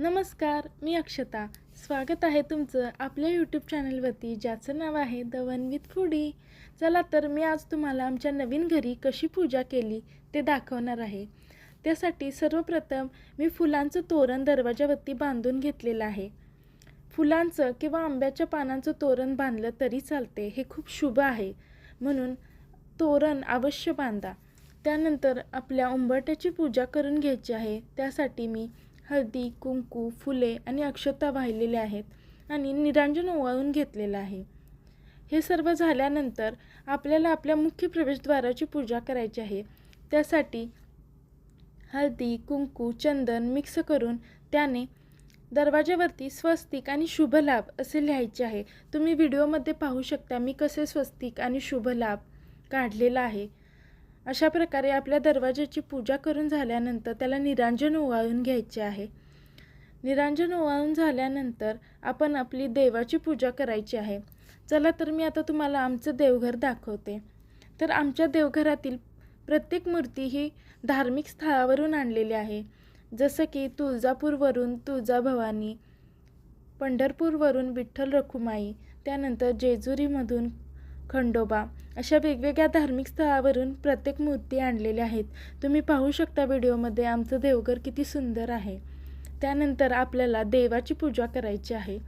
नमस्कार मी अक्षता. स्वागत आहे तुमचं आपल्या यूट्यूब चॅनलवरती ज्याचं नाव आहे द वन विथ फूडी चला तर मी आज तुम्हाला आमच्या नवीन घरी कशी पूजा केली ते दाखवणार आहे. त्यासाठी सर्वप्रथम मी फुलांचं तोरण दरवाजावरती बांधून घेतलेलं आहे. फुलांचं किंवा आंब्याच्या पानांचं तोरण बांधलं तरी चालते हे खूप शुभ आहे. म्हणून तोरण अवश्य बांधा. त्यानंतर आपल्या उंबरट्याची पूजा करून घ्यायची आहे. त्यासाठी मी हळदी कुंकू फुले आणि अक्षता वाहिलेले आहेत आणि निरांजन ओवाळून घेतलेलं आहे. हे सर्व झाल्यानंतर आपल्याला आपल्या मुख्य प्रवेशद्वाराची पूजा करायची आहे. त्यासाठी हळदी कुंकू चंदन मिक्स करून त्याने दरवाजावरती स्वस्तिक आणि शुभ लाभ असे लिहायचे आहे. तुम्ही व्हिडिओमध्ये पाहू शकता मी कसे स्वस्तिक आणि शुभ लाभ काढलेला आहे. अशा प्रकारे आपल्या दरवाजाची पूजा करून झाल्यानंतर त्याला निरांजन ओवाळून घ्यायचे आहे. निरांजन ओवाळून झाल्यानंतर आपण आपली देवाची पूजा करायची आहे. चला तर मी आता तुम्हाला आमचं देवघर दाखवते. तर आमच्या देवघरातील प्रत्येक मूर्ती ही धार्मिक स्थळावरून आणलेली आहे. जसं की तुळजापूरवरून तुळजाभवानी पंढरपूरवरून विठ्ठल रखुमाई त्यानंतर जेजुरीमधून खंडोबा अशा वेगवेगळ्या धार्मिक स्थळावरून प्रत्येक मूर्ती आणलेल्या आहेत. तुम्ही पाहू शकता व्हिडिओमध्ये आमचं देवघर किती सुंदर आहे. त्यानंतर आपल्याला देवाची पूजा करायची आहे.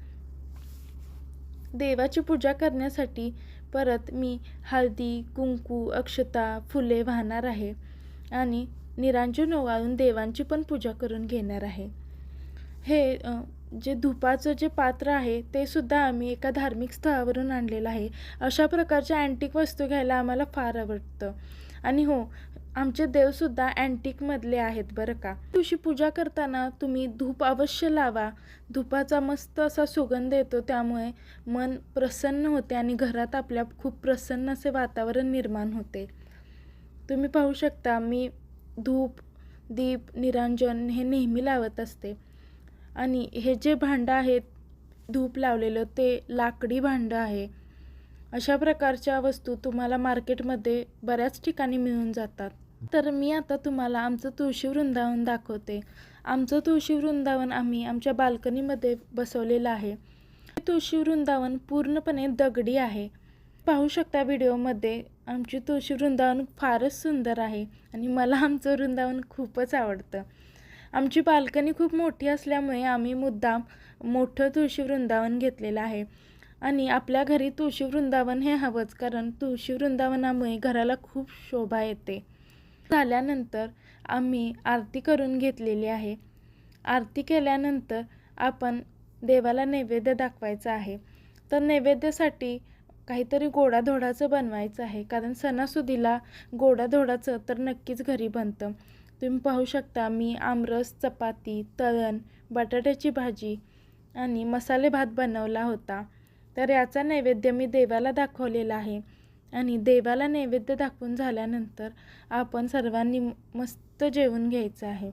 देवाची पूजा करण्यासाठी परत मी हळदी कुंकू अक्षता फुले वाहणार आहे आणि निरांजन ओवाळून देवांची पण पूजा करून घेणार आहे. हे जे धुपाचं जे पात्र आहे ते सुद्धा आम्ही एका धार्मिक स्थळावरून आणलेलं आहे. अशा प्रकारच्या अँटिक वस्तू घ्यायला आम्हाला फार आवडतं. आणि हो आमचे देवसुद्धा अँटिकमधले आहेत बरं का. दिवशी पूजा करताना तुम्ही धूप अवश्य लावा. धुपाचा मस्त असा सुगंध येतो त्यामुळे मन प्रसन्न होते आणि घरात आपल्या खूप प्रसन्न असे वातावरण निर्माण होते. तुम्ही पाहू शकता मी धूप दीप निरांजन हे नेहमी लावत असते. आणि हे जे भांडं आहेत धूप लावलेलं ते लाकडी भांडं आहे. अशा प्रकारच्या वस्तू तुम्हाला मार्केटमध्ये बऱ्याच ठिकाणी मिळून जातात. तर मी आता तुम्हाला आमचं तुळशी वृंदावन दाखवते. आमचं तुळशी वृंदावन आम्ही आमच्या बाल्कनीमध्ये बसवलेलं आहे. हे तुळशी वृंदावन पूर्णपणे दगडी आहे. पाहू शकता व्हिडिओमध्ये आमची तुळशी वृंदावन फारच सुंदर आहे आणि मला आमचं वृंदावन खूपच आवडतं. आमची बाल्कनी खूप मोठी असल्यामुळे आम्ही मुद्दाम मोठं तुळशी वृंदावन घेतलेलं आहे. आणि आपल्या घरी तुळशी वृंदावन हे हवंच कारण तुळशी वृंदावनामुळे घराला खूप शोभा येते. झाल्यानंतर आम्ही आरती करून घेतलेली आहे. आरती केल्यानंतर आपण देवाला नैवेद्य दाखवायचा आहे. तर नैवेद्यासाठी काहीतरी गोडाधोडाचं बनवायचं आहे कारण सणासुदीला गोडाधोडाचं तर नक्कीच घरी बनतं. तुम्ही पाहू शकता मी आमरस चपाती तळण बटाट्याची भाजी आणि मसाले भात बनवला होता. तर याचा नैवेद्य मी देवाला दाखवलेला आहे आणि देवाला नैवेद्य दाखवून झाल्यानंतर आपण सर्वांनी मस्त जेवून घ्यायचं आहे.